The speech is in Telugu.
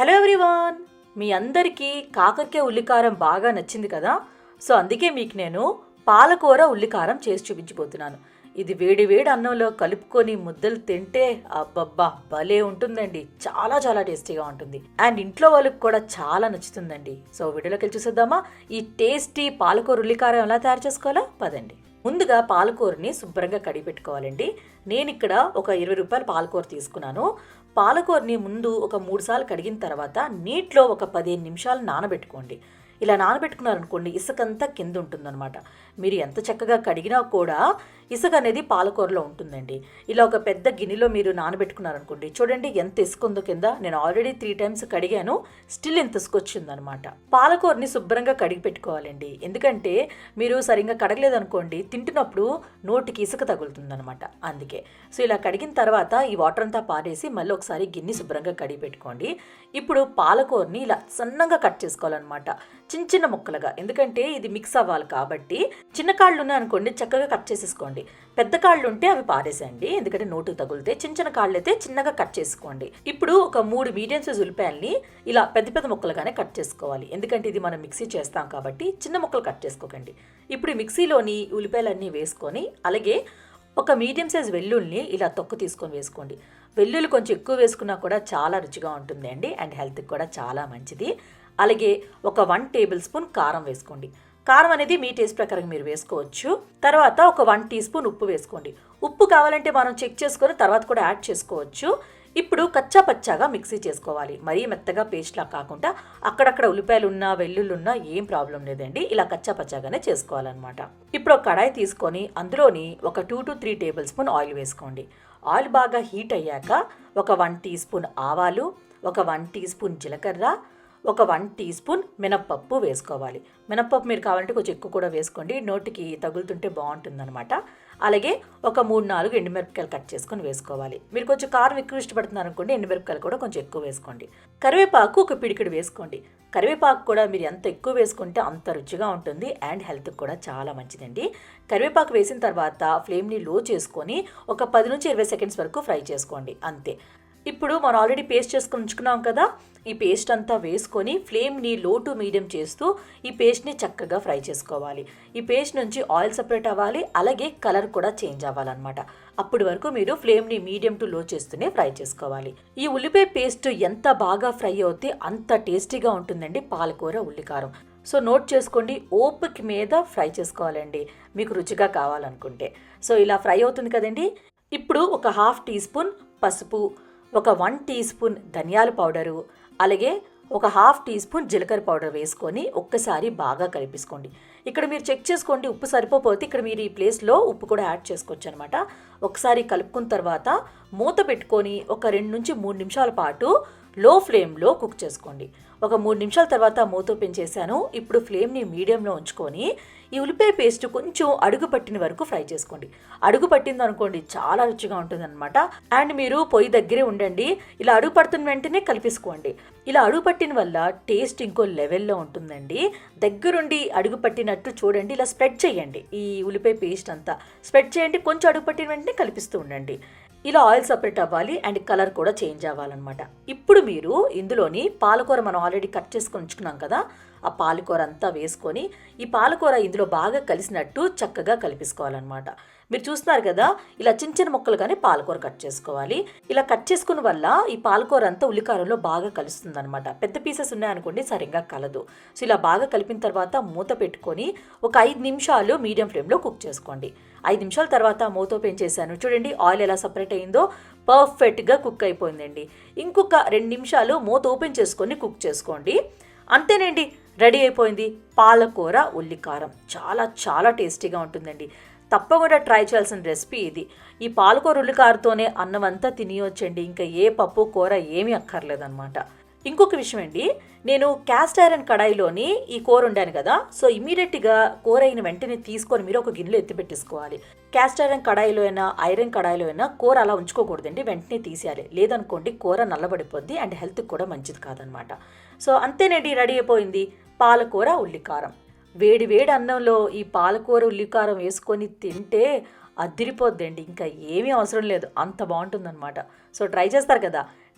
Hello everyone. మీ అందరికీ కాకరకాయ ఉల్లికారం బాగా నచ్చింది కదా? సో అందుకే మీకు నేను పాలకూర ఉల్లికారం చేసి చూపించబోతున్నాను. ఇది వేడి వేడి అన్నంలో కలుపుకొని ముద్దలు తింటే అబ్బబ్బా భలే ఉంటుందండి. చాలా చాలా టేస్టీగా ఉంటుంది. అండ్ ఇంట్లో వాళ్ళకి కూడా చాలా నచ్చుతుందండి. సో వీడియోలోకి వెళ్ళి చూసేద్దామా? ఈ టేస్టీ పాలకూర ఉల్లికారం ఎలా తయారు చేసుకోవాలో పదండి. ముందుగా పాలకూరని శుభ్రంగా కడిగి పెట్టుకోవాలండి. నేను ఇక్కడ ఒక ఇరవై రూపాయల పాలకూర తీసుకున్నాను. పాలకూరని ముందు ఒక మూడుసార్లు కడిగిన తర్వాత నీటిలో ఒక పదిహేను నిమిషాలు నానబెట్టుకోండి. ఇలా నానబెట్టుకున్నారనుకోండి ఇసుకంతా కింద ఉంటుందన్నమాట మీరు ఎంత చక్కగా కడిగినా కూడా ఇసుక అనేది పాలకూరలో ఉంటుందండి. ఇలా ఒక పెద్ద గిన్నెలో మీరు నానబెట్టుకున్నారనుకోండి చూడండి ఎంత ఇసుక ఉందో కింద నేను ఆల్రెడీ త్రీ టైమ్స్ కడిగాను స్టిల్ ఎంత ఇసుక వచ్చిందనమాట పాలకూరని శుభ్రంగా కడిగి పెట్టుకోవాలండి. ఎందుకంటే మీరు సరిగ్గా కడగలేదనుకోండి తింటున్నప్పుడు నోటికి ఇసుక తగులుతుందనమాట అందుకే. సో ఇలా కడిగిన తర్వాత ఈ వాటర్ అంతా పారేసి మళ్ళీ ఒకసారి గిన్నె శుభ్రంగా కడిగి పెట్టుకోండి. ఇప్పుడు పాలకూరని ఇలా సన్నంగా కట్ చేసుకోవాలన్నమాట. చిన్న చిన్న ముక్కలుగా. ఎందుకంటే ఇది మిక్స్ అవ్వాలి కాబట్టి చిన్న కాళ్ళు ఉన్నాయి అనుకోండి చక్కగా కట్ చేసేసుకోండి. పెద్ద కాళ్ళు ఉంటే అవి పారేసేయండి. ఎందుకంటే నోటు తగులితే చిన్న చిన్న కాళ్ళు అయితే చిన్నగా కట్ చేసుకోండి. ఇప్పుడు ఒక మూడు మీడియం సైజ్ ఉల్లిపాయల్ని ఇలా పెద్ద పెద్ద ముక్కలుగానే కట్ చేసుకోవాలి. ఎందుకంటే ఇది మనం మిక్సీ చేస్తాం కాబట్టి చిన్న ముక్కలు కట్ చేసుకోకండి. ఇప్పుడు ఈ మిక్సీలోని ఉల్లిపాయలన్నీ వేసుకొని అలాగే ఒక మీడియం సైజ్ వెల్లుల్ని ఇలా తొక్కు తీసుకొని వేసుకోండి. వెల్లుల్లి కొంచెం ఎక్కువ వేసుకున్నా కూడా చాలా రుచిగా ఉంటుంది అండి అండ్ హెల్త్కి కూడా చాలా మంచిది. అలాగే ఒక వన్ టేబుల్ స్పూన్ కారం వేసుకోండి. కారం అనేది మీ టేస్ట్ ప్రకారం మీరు వేసుకోవచ్చు. తర్వాత ఒక వన్ టీ స్పూన్ ఉప్పు వేసుకోండి. ఉప్పు కావాలంటే మనం చెక్ చేసుకొని తర్వాత కూడా యాడ్ చేసుకోవచ్చు. ఇప్పుడు కచ్చా పచ్చాగా మిక్సీ చేసుకోవాలి. మరీ మెత్తగా పేస్ట్లా కాకుండా అక్కడక్కడ ఉల్లిపాయలు ఉన్నా వెల్లుల్లి ఉన్నా ఏం ప్రాబ్లం లేదండి. ఇలా కచ్చా పచ్చాగానే చేసుకోవాలన్నమాట. ఇప్పుడు ఒక కడాయి తీసుకొని అందులోని ఒక two to three tablespoon oil వేసుకోండి. ఆయిల్ బాగా హీట్ అయ్యాక ఒక వన్ టీ స్పూన్ ఆవాలు ఒక వన్ టీ స్పూన్ జీలకర్ర ఒక వన్ టీ స్పూన్ మినప్పప్పు వేసుకోవాలి. మినప్పప్పు మీరు కావాలంటే కొంచెం ఎక్కువ కూడా వేసుకోండి. నోటికి తగులుతుంటే బాగుంటుందన్నమాట. అలాగే ఒక మూడు నాలుగు ఎండుమిరపకాయలు కట్ చేసుకొని వేసుకోవాలి. మీరు కొంచెం కారం ఎక్కువ ఇష్టపడుతున్నారు అనుకోండి ఎండుమిరపకాయలు కూడా కొంచెం ఎక్కువ వేసుకోండి. కరివేపాకు ఒక పిడికిడు వేసుకోండి. కరివేపాకు కూడా మీరు ఎంత ఎక్కువ వేసుకుంటే అంత రుచిగా ఉంటుంది అండ్ హెల్త్కి కూడా చాలా మంచిదండి. కరివేపాకు వేసిన తర్వాత ఫ్లేమ్ని లో చేసుకొని ఒక పది నుంచి ఇరవై సెకండ్స్ వరకు ఫ్రై చేసుకోండి. అంతే. ఇప్పుడు మనం ఆల్రెడీ పేస్ట్ చేసుకుని ఉంచుకున్నాం కదా ఈ పేస్ట్ అంతా వేసుకొని ఫ్లేమ్ని లో టు మీడియం చేస్తూ ఈ పేస్ట్ని చక్కగా ఫ్రై చేసుకోవాలి. ఈ పేస్ట్ నుంచి ఆయిల్ సపరేట్ అవ్వాలి అలాగే కలర్ కూడా చేంజ్ అవ్వాలన్నమాట. అప్పటి వరకు మీరు ఫ్లేమ్ని మీడియం టు లో చేస్తూనే ఫ్రై చేసుకోవాలి. ఈ ఉల్లిపాయ పేస్ట్ ఎంత బాగా ఫ్రై అవుతే అంత టేస్టీగా ఉంటుందండి పాలకూర ఉల్లికారం. సో నోట్ చేసుకోండి ఓపిక మీద ఫ్రై చేసుకోవాలండి. మీకు రుచిగా కావాలనుకుంటే. సో ఇలా ఫ్రై అవుతుంది కదండి. ఇప్పుడు ఒక హాఫ్ టీ స్పూన్ పసుపు ఒక వన్ టీ స్పూన్ ధనియాల పౌడరు అలాగే ఒక హాఫ్ టీ స్పూన్ జీలకర్ర పౌడర్ వేసుకొని ఒక్కసారి బాగా కలిపేసుకోండి. ఇక్కడ మీరు చెక్ చేసుకోండి ఉప్పు సరిపోతే ఇక్కడ మీరు ఈ ప్లేస్లో ఉప్పు కూడా యాడ్ చేసుకోవచ్చు అనమాట ఒకసారి కలుపుకున్న తర్వాత మూత పెట్టుకొని ఒక రెండు నుంచి మూడు నిమిషాల పాటు లో ఫ్లేమ్లో కుక్ చేసుకోండి. ఒక మూడు నిమిషాల తర్వాత మూత ఓపెన్ చేశాను. ఇప్పుడు ఫ్లేమ్ని మీడియంలో ఉంచుకొని ఈ ఉల్లిపాయ పేస్ట్ కొంచెం అడుగు పట్టిన వరకు ఫ్రై చేసుకోండి. అడుగు పట్టింది అనుకోండి చాలా రుచిగా ఉంటుందన్నమాట. అండ్ మీరు పొయ్యి దగ్గరే ఉండండి. ఇలా అడుగు పడుతున్న వెంటనే కలిపేసుకోండి. ఇలా అడుగు పట్టిన వల్ల టేస్ట్ ఇంకో లెవెల్లో ఉంటుందండి. దగ్గరుండి అడుగు పట్టినట్టు చూడండి. ఇలా స్ప్రెడ్ చేయండి. ఈ ఉల్లిపాయ పేస్ట్ అంతా స్ప్రెడ్ చేయండి. కొంచెం అడుగు పట్టిన వెంటనే కలిపిస్తూ ఉండండి. ఇలా ఆయిల్ సపరేట్ అవ్వాలి అండ్ కలర్ కూడా చేంజ్ అవ్వాలన్నమాట. ఇప్పుడు మీరు ఇందులోని పాలకూర మనం ఆల్రెడీ కట్ చేసుకొని ఉంచుకున్నాం కదా ఆ పాలకూర అంతా వేసుకొని ఈ పాలకూర ఇందులో బాగా కలిసినట్టు చక్కగా కలిపేసుకోవాలన్నమాట. మీరు చూస్తున్నారు కదా ఇలా చిన్న చిన్న ముక్కలుగానే పాలకూర కట్ చేసుకోవాలి. ఇలా కట్ చేసుకున్న వల్ల ఈ పాలకూర అంతా ఉల్లికారంలో బాగా కలుస్తుంది అనమాట పెద్ద పీసెస్ ఉన్నాయనుకోండి సరిగ్గా కలదు. సో ఇలా బాగా కలిపిన తర్వాత మూత పెట్టుకొని ఒక ఐదు నిమిషాలు మీడియం ఫ్లేమ్లో కుక్ చేసుకోండి. ఐదు నిమిషాల తర్వాత మూత ఓపెన్ చేశాను చూడండి ఆయిల్ ఎలా సపరేట్ అయిందో పర్ఫెక్ట్గా కుక్ అయిపోయిందండి. ఇంకొక రెండు నిమిషాలు మూత ఓపెన్ చేసుకొని కుక్ చేసుకోండి. అంతేనండి రెడీ అయిపోయింది పాలకూర ఉల్లికారం. చాలా చాలా టేస్టీగా ఉంటుందండి. తప్పకుండా ట్రై చేయాల్సిన రెసిపీ ఇది. ఈ పాలకూర ఉల్లికారతోనే అన్నం అంతా తినియొచ్చండి. ఇంకా ఏ పప్పు కూర ఏమీ అక్కర్లేదన్నమాట. ఇంకొక విషయం అండి నేను క్యాస్ట్ ఐరన్ కడాయిలోని ఈ కూర వండాను కదా సో ఇమీడియట్గా కూర అయిన వెంటనే తీసుకొని మీరు ఒక గిన్నెలో ఎత్తి పెట్టేసుకోవాలి. క్యాస్ట్ ఐరన్ కడాయిలో అయినా ఐరన్ కడాయిలో అయినా కూర అలా ఉంచుకోకూడదండి వెంటనే తీసేయాలి. లేదనుకోండి కూర నల్లబడిపోద్ది అండ్ హెల్త్కి కూడా మంచిది కాదనమాట. సో అంతేనండి రెడీ అయిపోయింది. పాలకూర ఉల్లికారం. వేడి వేడి అన్నంలో ఈ పాలకూర ఉల్లికారం వేసుకొని తింటే అదిరిపోద్దండి. ఇంకా ఏమీ అవసరం లేదు. అంత బాగుంటుందన్నమాట. సో ట్రై చేస్తారు కదా.